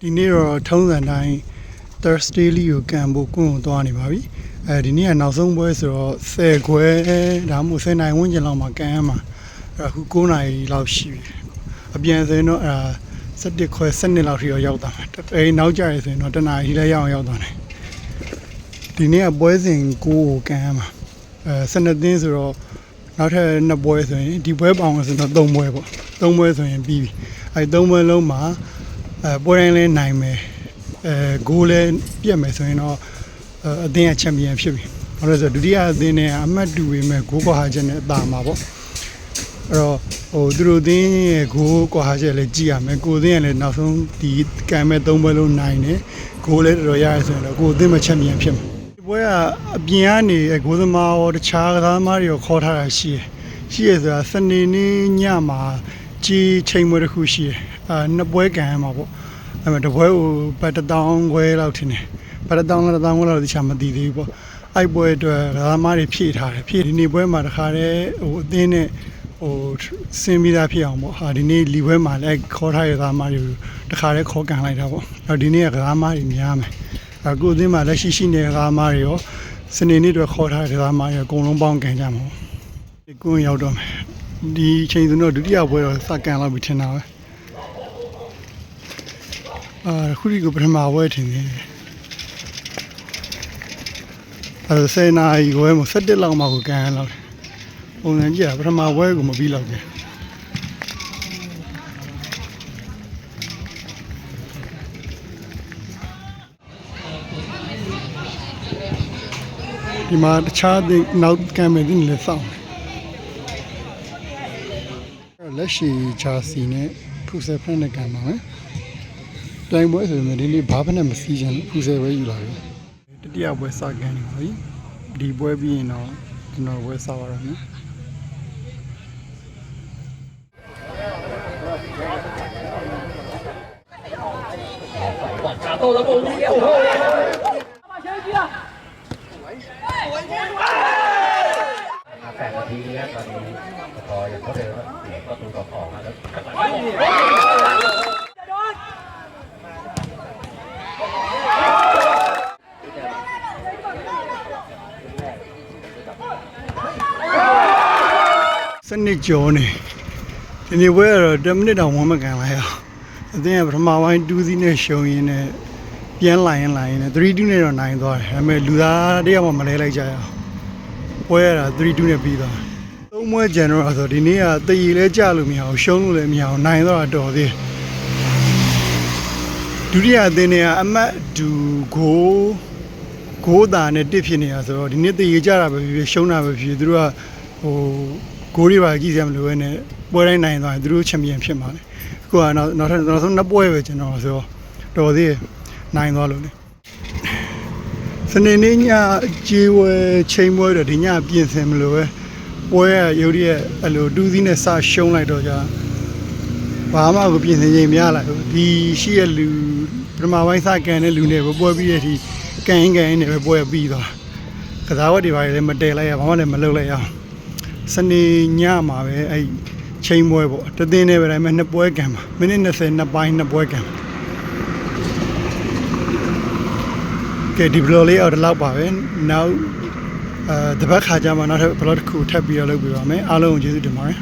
ဒီနေ့တော့ထုံးစံတိုင်း Thursday လေးကိုကန်ဖို့ကွန်းကိုသွားနေပါပြီအဲဒီနေ့ကနောက်ဆုံးပွဲဆိုတော့10ခွဲဒါမှမဟုတ်10နိုင်ဝန်းကျင်လောက်မှာကန်ရမှာအဲ့ဒါအခု9နိုင်လောက်ရှိပြီအပြန်ဆိုရင်တော့အဲ့ဒါ17ခွဲ17လောက်ထိတော့ရောက်သွားတယ်အဲဒီနောက်ကျရဆိုရင်တော့တနားကြီးလည်းရောက်အောင်ရောက်သွားတယ်ဒီနေ့ကပွဲစဉ်9ကိုကန်ရမှာအဲ12သင်းဆိုတော့နောက်ထပ်2ပွဲဆိုရင်ဒီပွဲပေါင်းဆိုတော့3ပွဲပေါ့3ပွဲဆိုရင်ပြီးပြီအဲဒီ3ပွဲလုံးမှာ အဲပွဲတိုင်းလဲနိုင်မယ်အဲဂိုးလဲပြတ်မယ်ဆိုရင်တော့အဲအသင်းကချန်ပီယံဖြစ်ပြီဘာလို့လဲဆိုတော့ဒုတိယအသင်းနဲ့အမှတ်တူပေမဲ့ဂိုးကွာဟာချက်နဲ့အသာမှာပေါ့အဲ့တော့ဟိုသူတို့အသင်းရဲ့ဂိုးကွာဟာချက်လည်းကြည့်ရမယ်ကိုယ်အသင်းကလည်းနောက်ဆုံးဒီကံမဲ့၃ပွဲလုံးနိုင်တယ်ဂိုးလည်းတော်တော်ရရဆိုရင်တော့ကိုယ်အသင်းမှာချန်ပီယံဖြစ်မှာဒီပွဲကအပြင်ကနေဂိုးသမားရောတခြားကစားသမားတွေရောခေါ်ထားတာရှိတယ်ရှိရဆိုတာစနေနေ့ညမှာကြီးချိန်ပွဲတစ်ခုရှိတယ် အာနှစ်ပွဲကန်ရမှာပေါ့အဲ့မဲ့တပွဲကိုပတ်တစ်တောင်းခွဲလောက်ထင်တယ်ပတ်တစ်တောင်းလားတစ်တောင်းခွဲလောက်တခြားမသိသေးဘူးပေါ့အဲ့ပွဲအတွက်ကစားသမားတွေဖြည့်ထားတယ်ဖြည့်ဒီနေ့ပွဲမှာတခါတည်းဟိုအသင်းနဲ့ဟိုစင်ပြီးသားဖြစ်အောင်ပေါ့ဟာဒီနေ့လီပွဲမှာလည်းခေါ်ထားရတဲ့ကစားသမားတွေကိုတခါတည်းခေါ်ကန်လိုက်တာပေါ့အဲ့တော့ဒီနေ့ကကစားသမားတွေများမယ်အခုအသင်းမှာလက်ရှိရှိနေတဲ့ကစားသမားတွေရောစနေနေ့တွေခေါ်ထားတဲ့ကစားသမားတွေအကုန်လုံးပေါင်းကန်ကြမှာပေါ့ဒီကွန်းရောက်တော့မယ်ဒီအချိန်ဆိုတော့ဒုတိယပွဲတော့စကန်လောက်ပြီထင်တာပဲ အာခုဒီကိုပထမဝဲထင်တယ်အဲဆယ်နာရီခွဲမှာ17လောက်မှကိုကန်ရလောက်တယ်ပုံစံကြည့်ရပထမဝဲကိုမပြီးလောက်တယ်ဒီမှာတခြားတဲ့နောက်ကန်မယ်ဒီလည်းစောင့်တယ်လက်ရှိချာစီနဲ့ဖူဆယ်ဖက်နဲ့ကန်ပါမယ် တိုင်ပွဲဆိုရင်ဒီနေ့ဘာဖက်နဲ့မစီးချင်ဘူးဖူဆယ်ပဲယူလာပြီတတိယပွဲစကန်နေပါပြီဒီပွဲပြီးရင်တော့ကျွန်တော်ပွဲစပါရမယ် 打到了梦里了。แปดนาทีนี้ตอนนี้พออย่างเขาเดินว่าเสียประตูต่อสองแล้ว စနစ်ကျော်နေဒီနေ့ပွဲကတော့10မိနစ်တောင်ဝမ်းမကန်လိုက်အောင်အသင်းကပထမပိုင်း2စီးနဲ့ရှုံရင်းနဲ့ပြန်လာရင်လာရင်နဲ့3-2နဲ့တော့နိုင်သွားတယ်ဒါပေမဲ့လူသားတယောက်မှမလဲလိုက်ကြရအောင်ပွဲရတာ3-2နဲ့ပြီးသွားတယ်သုံးပွဲကျန်တော့ဆိုဒီနေ့ကတည်ရည်လဲကြလို့မရအောင်ရှုံးလို့လည်းမရအောင်နိုင်တော့တာတော်သေးတယ်ဒုတိယအသင်းတွေကအမတ်ဒူကိုဂိုးတာနဲ့တစ်ဖြစ်နေတာဆိုတော့ဒီနေ့တည်ရည်ကြတာပဲဖြစ်ဖြစ်ရှုံးတာပဲဖြစ်ဖြစ်သူတို့ကဟို ဂိုးတွေပါကြည့်စရာမလိုဘဲနဲ့ပွဲတိုင်းနိုင်သွားရင်သူတို့ချန်ပီယံဖြစ်မှာလေအခုကနောက်နောက်ထပ်နောက်ဆုံးနှစ်ပွဲပဲကျွန်တော်ဆိုတော့တော်သေးတယ်နိုင်သွားလို့လေစနေနေ့ညကြေးဝဲချိန်ပွဲတော့ဒီညပြင်ဆင်မလို့ပဲပွဲရရုပ်ရည်အဲ့လိုတူးစီးနဲ့စရှုံးလိုက်တော့ကြာဘာမှကိုပြင်ဆင်ချိန်မရလိုက်ဘူးဒီရှိရလူပထမပိုင်းစကန်တဲ့လူနဲ့ပဲပွဲပြီးတဲ့အထိကန်ရင်ကန်ရင်နဲ့ပဲပွဲပြီးသွားကစားဝတ်တွေပါလည်းမတည်လိုက်ရဘာမှလည်းမလုပ်လိုက်ရအောင် စနေညမှာပဲအဲ့ချိန်ပွဲပေါ့တသင်းနဲ့ပဲဒါပေမဲ့နှစ်ပွဲကန်ပါမိနစ်20နှစ်ပိုင်းနှစ်ပွဲကန်ကဲဒီဘလော့လေးအော်ဒီလောက်ပါပဲနောက်အဲတပတ်ခါကြမှာနောက်ထပ်ဘလော့တစ်ခုထပ်ပြီးတော့လုပ်ပြပါမယ်အားလုံးကိုကျေးဇူးတင်ပါတယ်